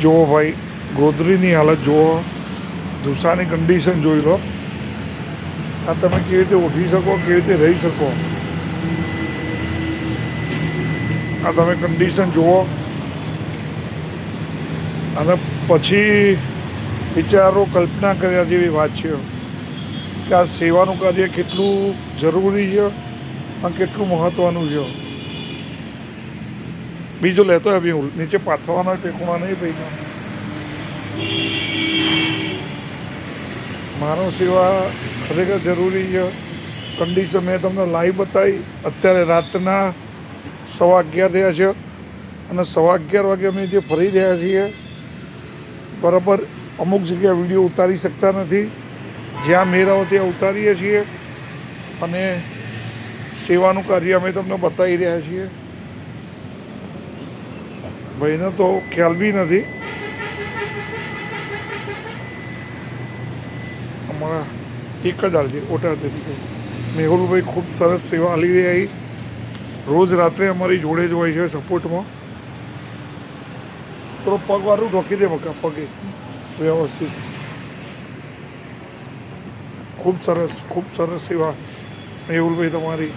જુઓ ભાઈ, ગોદરીની હાલત જુઓ. ધુસાની કન્ડિશન જોઈ લો. આ તમે કેવી રીતે ઉઠી શકો, કેવી રીતે રહી શકો? આ તમે કન્ડિશન જુઓ. અને પછી વિચારો, કલ્પના કર્યા જેવી વાત છે. કે આ સેવાનું કાર્ય કેટલું જરૂરી છે અને કેટલું મહત્ત્વનું છે. બીજું લેતો હોય બી નીચે પાથરવાનો ટેકવા નહીં ભાઈ માનવ સેવા ખરેખર જરૂરી છે. કન્ડિશન મેં તમને લાઈવ બતાવી. અત્યારે રાતના સવા અગિયાર થયા છે. અને સવા અગિયાર વાગે અમે જે ફરી રહ્યા છીએ, બરાબર અમુક જગ્યાએ વીડિયો ઉતારી શકતા નથી. જ્યાં મેરાઓ ત્યાં ઉતારીએ છીએ. અને સેવાનું કાર્ય અમે તમને બતાવી રહ્યા છીએ. ભાઈને તો ખ્યાલ બી નથી. અમારા એક જ હાલજી ઓટા મેહુલભાઈ ખૂબ સરસ સેવા આલી રહ્યા છે. રોજ રાત્રે અમારી જોડે જ હોય છે સપોર્ટમાં. થોડો પગવાળું ઢોકી દે મકા પગે. વ્યવસ્થિત. ખૂબ સરસ ખૂબ સરસ સેવા મેહુલભાઈ તમારી.